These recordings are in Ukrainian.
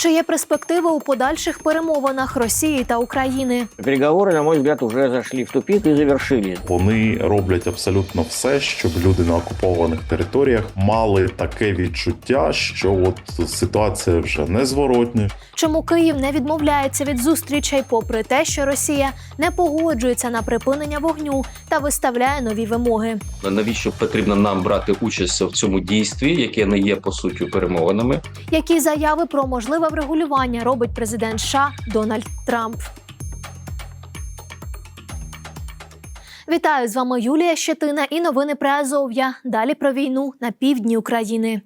Чи є перспективи у подальших перемовинах Росії та України? Переговоры, на мой взгляд, уже зашли в тупик и завершились. Вони роблять абсолютно все, щоб люди на окупованих територіях мали таке відчуття, що от ситуація вже незворотня. Чому Київ не відмовляється від зустрічей, попри те, що Росія не погоджується на припинення вогню та виставляє нові вимоги? Навіщо потрібно нам брати участь в цьому дійстві, яке не є по суті перемовинами? Які заяви про можливе врегулювання робить президент США Дональд Трамп? Вітаю з вами Юлія Щетина і новини про Азов'я. Далі про війну на півдні України.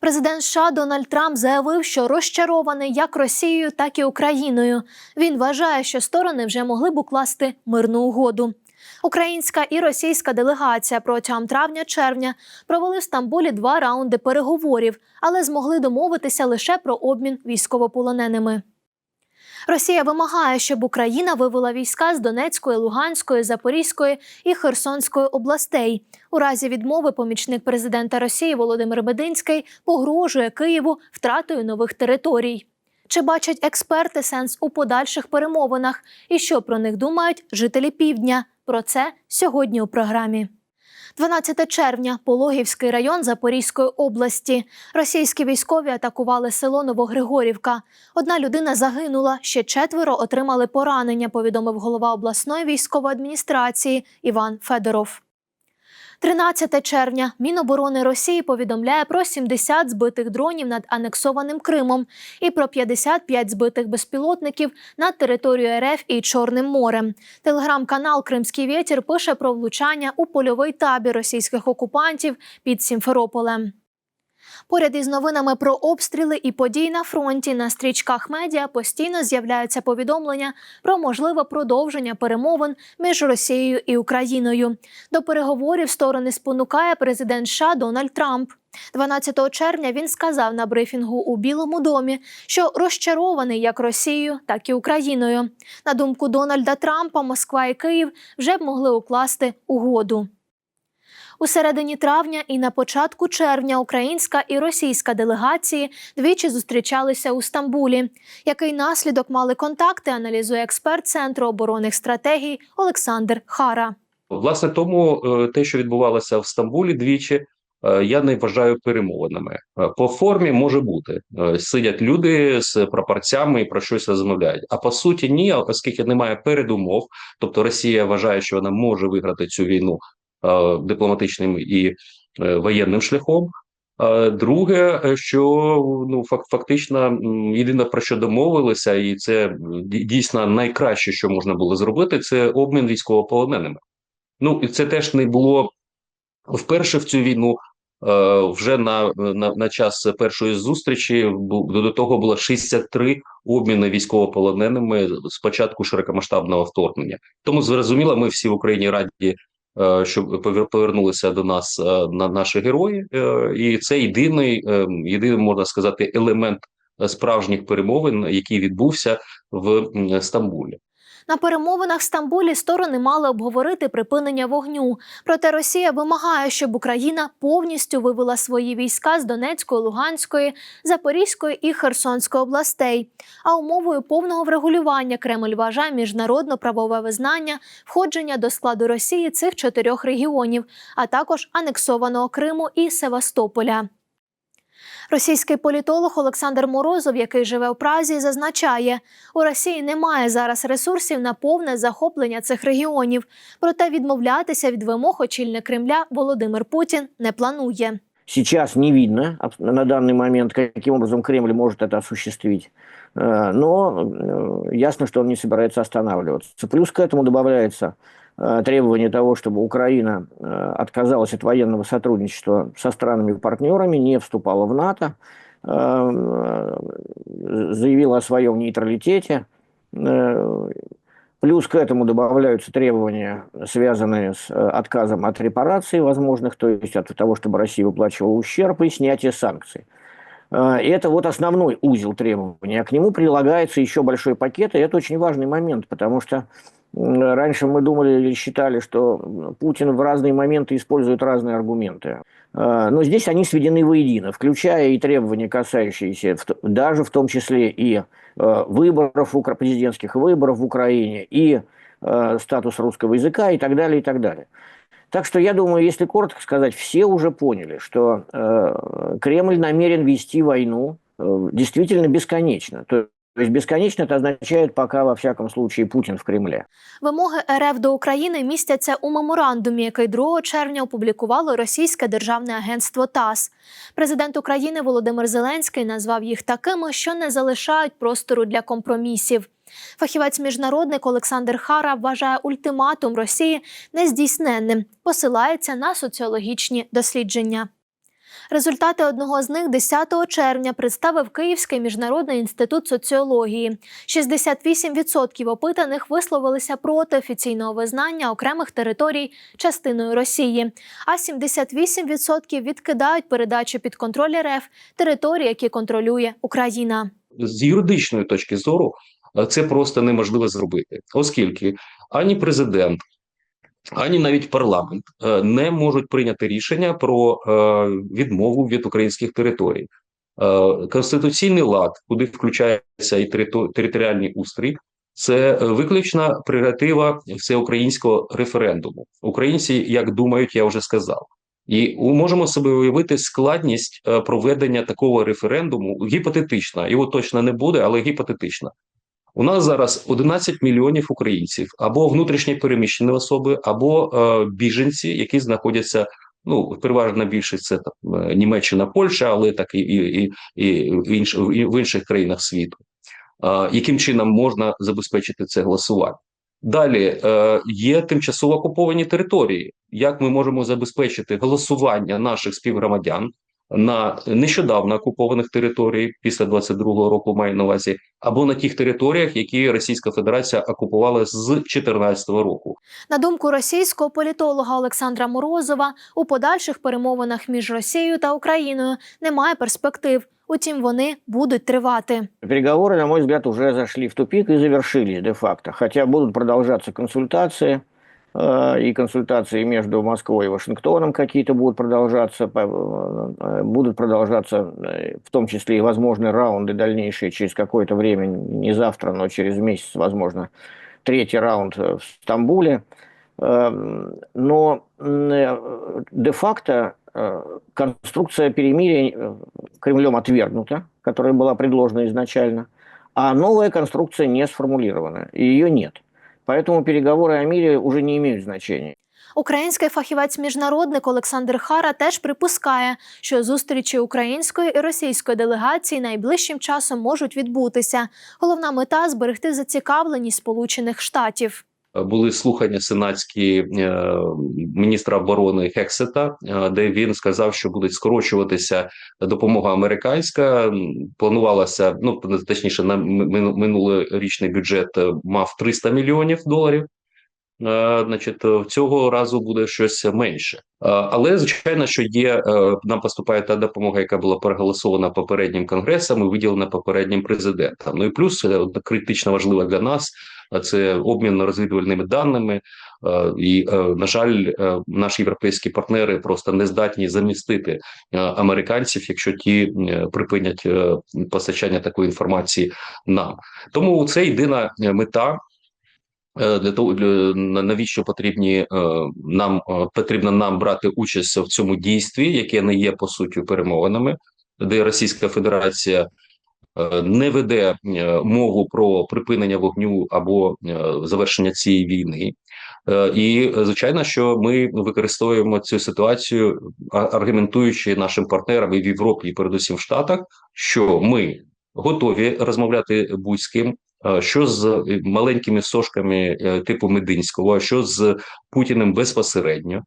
Президент США Дональд Трамп заявив, що розчарований як Росією, так і Україною. Він вважає, що сторони вже могли б укласти мирну угоду. Українська і російська делегація протягом травня-червня провели в Стамбулі два раунди переговорів, але змогли домовитися лише про обмін військовополоненими. Росія вимагає, щоб Україна вивела війська з Донецької, Луганської, Запорізької і Херсонської областей. У разі відмови помічник президента Росії Володимир Мединський погрожує Києву втратою нових територій. Чи бачать експерти сенс у подальших перемовинах і що про них думають жителі півдня? Про це сьогодні у програмі. 12 червня, Пологівський район Запорізької області. Російські військові атакували село Новогригорівка. Одна людина загинула, ще четверо отримали поранення. Повідомив голова обласної військової адміністрації Іван Федоров. 13 червня Міноборони Росії повідомляє про 70 збитих дронів над анексованим Кримом і про 55 збитих безпілотників над територією РФ і Чорним морем. Телеграм-канал Кримський вітер пише про влучання у польовий табір російських окупантів під Сімферополем. Поряд із новинами про обстріли і події на фронті на стрічках медіа постійно з'являються повідомлення про можливе продовження перемовин між Росією і Україною. До переговорів сторони спонукає президент США Дональд Трамп. 12 червня він сказав на брифінгу у Білому домі, що розчарований як Росією, так і Україною. На думку Дональда Трампа, Москва і Київ вже б могли укласти угоду. У середині травня і на початку червня українська і російська делегації двічі зустрічалися у Стамбулі. Який наслідок мали контакти, аналізує експерт Центру оборонних стратегій Олександр Хара. Власне, тому е, те, що відбувалося в Стамбулі двічі, е, я не вважаю перемовинами. Е, По формі може бути сидять люди з прапорцями і про щось розмовляють. А по суті, ні, оскільки немає передумов, тобто Росія вважає, що вона може виграти цю війну дипломатичним і е, воєнним шляхом. Е, Друге, е, що ну фак- фактично єдине про що домовилися, і це дійсно найкраще, що можна було зробити, це обмін військовополоненими. Ну і це теж не було вперше в цю війну. Е, Вже на, на, на час першої зустрічі до того було 63 обміни військовополоненими з початку широкомасштабного вторгнення. Тому зрозуміло, ми всі в Україні раді, е, щоб повернулися до нас е, на наші герої, Е, і це єдиний, е, єдиний можна сказати, елемент е, справжніх перемовин, який відбувся в Стамбулі. На перемовинах в Стамбулі сторони мали обговорити припинення вогню. Проте Росія вимагає, щоб Україна повністю вивела свої війська з Донецької, Луганської, Запорізької і Херсонської областей. А умовою повного врегулювання Кремль вважає міжнародно-правове визнання входження до складу Росії цих чотирьох регіонів, а також анексованого Криму і Севастополя. Російський політолог Олександр Морозов, який живе в Празі, зазначає, у Росії немає зараз ресурсів на повне захоплення цих регіонів. Проте відмовлятися від вимог очільник Кремля Володимир Путін не планує. Сейчас не видно аб- на данный момент, каким образом Кремль может это осуществить. Э, Но э, ясно, что он не собирается останавливаться. Плюс к этому добавляется э, требование того, чтобы Украина э, отказалась от военного сотрудничества со странами-партнерами, не вступала в НАТО, э, заявила о своем нейтралитете. Э, Плюс к этому добавляются требования, связанные с э, отказом от репараций возможных, то есть от того, чтобы Россия выплачивала ущерб и снятие санкций. Э, и Это вот основной узел требований. А к нему прилагается еще большой пакет, и это очень важный момент, потому что Раньше мы думали или считали, что Путин в разные моменты использует разные аргументы. Э, Но здесь они сведены воедино, включая и требования, касающиеся даже в том числе и э, выборов, президентских выборов в Украине, и э, статус русского языка и так далее, и так далее. Так что я думаю, если коротко сказать, все уже поняли, что э, Кремль намерен вести войну действительно бесконечно. То то есть бесконечно это означает, пока, во всяком случае, Путин в Кремле. Вимоги РФ до України містяться у меморандумі, який 2 червня опублікувало російське державне агентство ТАСС. Президент України Володимир Зеленський назвав їх такими, що не залишають простору для компромісів. Фахівець міжнародник Олександр Хара вважає ультиматум Росії нездійсненним, посилається на соціологічні дослідження. Результати одного з них 10 червня представив Київський міжнародний інститут соціології. 68% опитаних висловилися проти офіційного визнання окремих територій частиною Росії, а 78% відкидають передачу під контроль РФ території, які контролює Україна. з юридичної точки зору е, це просто неможливо зробити, оскільки ані президент, ані навіть парламент е, не можуть прийняти рішення про е, відмову від українських територій. Е, Конституційний лад, куди включається і територіальний устрій, це виключна прерогатива всеукраїнського референдуму. Українці, як думають, я вже сказав. І можемо собі уявити складність проведення такого референдуму гіпотетично. Його точно не буде, але гіпотетично. У нас зараз 11 мільйонів українців або внутрішньо переміщені особи, або е, біженці, які знаходяться. Ну, переважна більшість це там, е, Німеччина, Польща, але так і, і, і, і, в, інш, і в інших країнах світу. Е, яким чином можна забезпечити це голосування? Далі е, є тимчасово окуповані території. Як ми можемо забезпечити голосування наших співгромадян на нещодавно окупованих територіях після 22-го року маю на увазі, або на тих територіях, які Російська Федерація окупувала з 2014 року? На думку російського політолога Олександра Морозова, у подальших перемовинах між Росією та Україною немає перспектив. Утім, вони будуть тривати. Переговоры, на мой взгляд, уже зашли в тупик и завершились де-факто. Хотя будут продолжаться консультации, э, и консультации между Москвой и Вашингтоном какие-то будут продолжаться, э, будут продолжаться э, в том числе и возможные раунды дальнейшие через какое-то время, не завтра, но через месяц, возможно, третий раунд э, в Стамбуле. Эм, Но э, де-факто э, конструкция перемирия э, Кремлем отвергнута, которая была предложена изначально, а новая конструкция не сформулирована, и ее нет. Поэтому переговоры о мире уже не имеют значения. Український фахівець-міжнародник Олександр Хара теж припускає, що зустрічі української і російської делегації найближчим часом можуть відбутися. Головна мета зберегти зацікавленість Сполучених Штатів. Були слухання сенатські е, міністра оборони Хексета, е, де він сказав, що буде скорочуватися допомога американська. Планувалася ну точніше, на мину- минулорічний бюджет е, мав 300 мільйонів доларів. Е, Значить, цього разу буде щось менше, Е, але звичайно, що є е, нам поступає та допомога, яка була проголосована попереднім конгресом і виділена попереднім президентом. Ну і плюс критично важлива для нас це обмін розвідувальними даними. І, на жаль, наші європейські партнери просто не здатні замістити американців, якщо ті припинять постачання такої інформації нам. Тому це єдина мета. Е, Для того для- навіщо потрібні е, нам е, потрібно нам брати участь в цьому дійстві, яке не є по суті перемовинами, де Російська Федерація не веде мову про припинення вогню або завершення цієї війни. І звичайно, що ми використовуємо цю ситуацію, аргументуючи нашим партнерам і в Європі, і передусім в Штатах, що ми готові розмовляти будь з ким. Е, Що з е, маленькими сошками е, типу Мединського, а що з Путіним безпосередньо,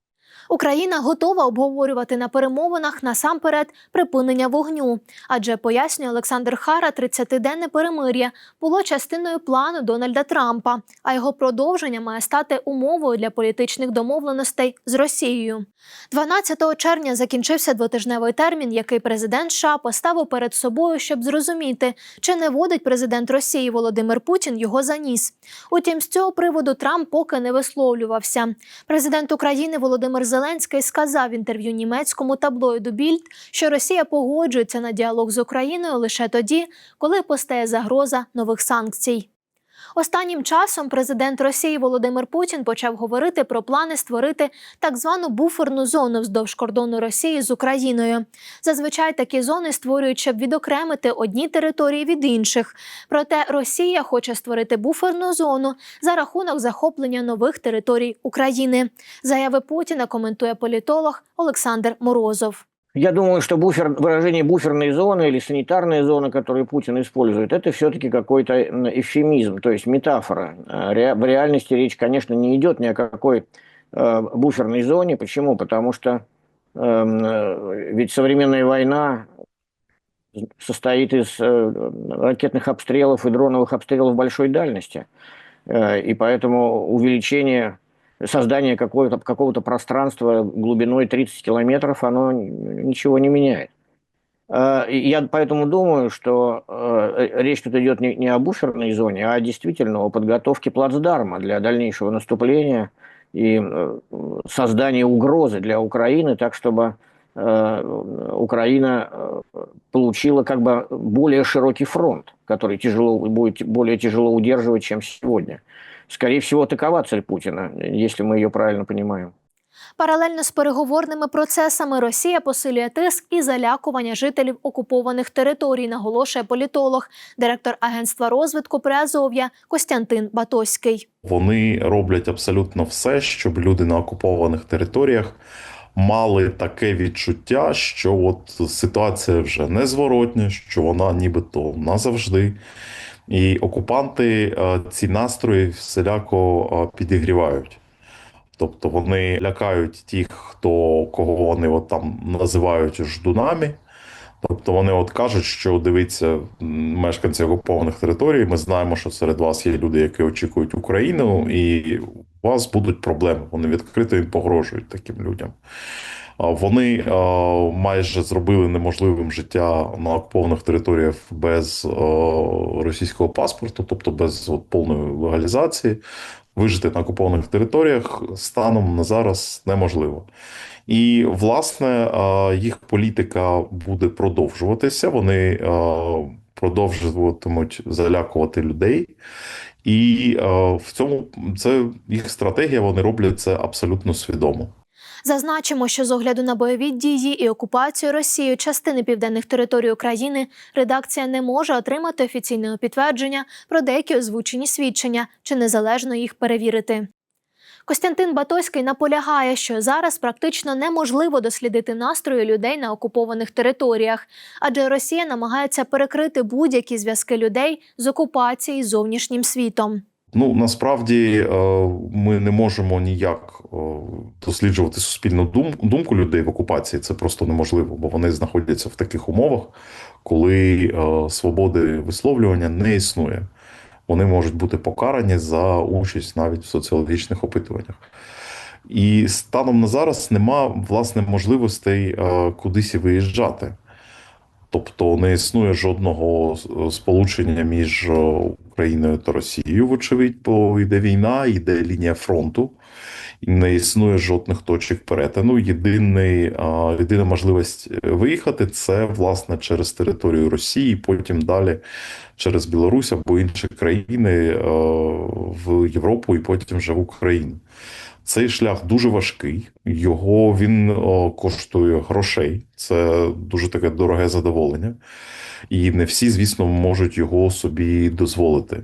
Україна готова обговорювати на перемовинах насамперед припинення вогню, адже пояснює Олександр Хара, 30-денне перемир'я було частиною плану Дональда Трампа, а його продовження має стати умовою для політичних домовленостей з Росією. 12 червня закінчився двотижневий термін, який президент США поставив перед собою, щоб зрозуміти, чи не водить президент Росії Володимир Путін його за ніс. Утім, з цього приводу Трамп поки не висловлювався. Президент України Володимир Зеленський сказав в інтерв'ю німецькому таблоїду Більд, що Росія погоджується на діалог з Україною лише тоді, коли постає загроза нових санкцій. Останнім часом президент Росії Володимир Путін почав говорити про плани створити так звану буферну зону вздовж кордону Росії з Україною. Зазвичай такі зони створюють, щоб відокремити одні території від інших. Проте Росія хоче створити буферну зону за рахунок захоплення нових територій України. Заяви Путіна коментує політолог Олександр Морозов. Я думаю, что буфер, выражение буферной зоны или санитарной зоны, которую Путин использует, это все-таки какой-то эвфемизм, то есть метафора. Ре- В реальности речь, конечно, не идет ни о какой э, буферной зоне. Почему? Потому что эм, э, ведь современная война состоит из э, ракетных обстрелов и дроновых обстрелов большой дальности. Э, И поэтому увеличение создание какого-то какого пространства глубиной 30 километров, оно ничего не меняет. Э, Я поэтому думаю, что э, речь тут идет не, о буферной зоне, а действительно о подготовке плацдарма для дальнейшего наступления и э, создания угрозы для Украины, так чтобы Украина получила как бы более широкий фронт, который тяжело, будет более тяжело удерживать, чем сегодня. Скорее всего, такова цель Путина, если мы ее правильно понимаем. Паралельно з переговорними процесами Росія посилює тиск і залякування жителів окупованих територій, наголошує політолог, директор агентства розвитку Приазов'я Костянтин Батоський. Вони роблять абсолютно все, щоб люди на окупованих територіях мали таке відчуття, що от ситуація вже незворотня, що вона нібито назавжди. І окупанти е, ці настрої всіляко е, підігрівають. Тобто вони лякають тих, хто кого вони от там називають ждунами. Тобто вони от кажуть, що дивіться, мешканці окупованих територій, ми знаємо, що серед вас є люди, які очікують Україну, і у вас будуть проблеми. Вони відкрито їм погрожують таким людям. Вони майже зробили неможливим життя на окупованих територіях без російського паспорту, тобто без повної легалізації. Вижити на окупованих територіях станом на зараз неможливо. І, власне, їх політика буде продовжуватися. Вони продовжуватимуть залякувати людей. І в цьому це їх стратегія. Вони роблять це абсолютно свідомо. Зазначимо, що з огляду на бойові дії і окупацію Росією частини південних територій України редакція не може отримати офіційного підтвердження про деякі озвучені свідчення чи незалежно їх перевірити. Костянтин Батоський наполягає, що зараз практично неможливо дослідити настрої людей на окупованих територіях, адже Росія намагається перекрити будь-які зв'язки людей з окупацією з зовнішнім світом. Ну насправді е, ми не можемо ніяк е, досліджувати суспільну думку людей в окупації. Це просто неможливо, бо вони знаходяться в таких умовах, коли е, свободи висловлювання не існує. Вони можуть бути покарані за участь навіть в соціологічних опитуваннях. І станом на зараз нема власне можливостей кудись виїжджати. Тобто не існує жодного сполучення між е, Україною та Росією, вочевидь, бо йде війна, йде лінія фронту, не існує жодних точок перетину. Єдиний, е, єдина можливість виїхати це власне через територію Росії, потім далі через Білорусь або інші країни е, в Європу і потім вже в Україну. Цей шлях дуже важкий. Його він о, коштує грошей. Це дуже таке дороге задоволення. І не всі, звісно, можуть його собі дозволити.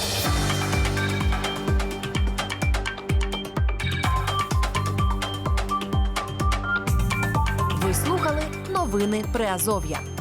Новини Приазов'я.